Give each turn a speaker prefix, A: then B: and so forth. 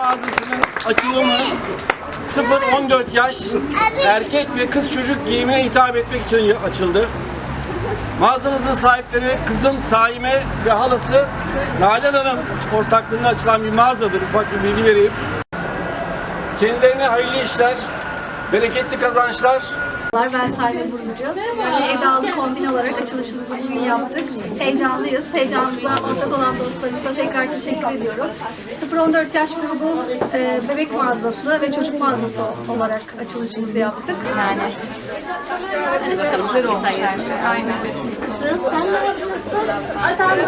A: mağazasının açılımı 0-14 yaş erkek ve kız çocuk giyimine hitap etmek için açıldı. Mağazamızın sahipleri kızım Saime ve halası Nalan Hanım ortaklığında açılan bir mağazadır. Ufak bir bilgi vereyim. Kendilerine hayırlı işler, bereketli kazançlar,
B: Ben Salih Buruncu. Böyle Edalı kombin olarak açılışımızı bugün yaptık. Heyecanlıyız. Heyecanımıza ortak olan dostlarımıza tekrar teşekkür ediyorum. 0-14 yaş grubu e, bebek mağazası ve çocuk mağazası olarak açılışımızı yaptık. Yani.
C: Güzel olmuş her şey. Aynen.
B: Sen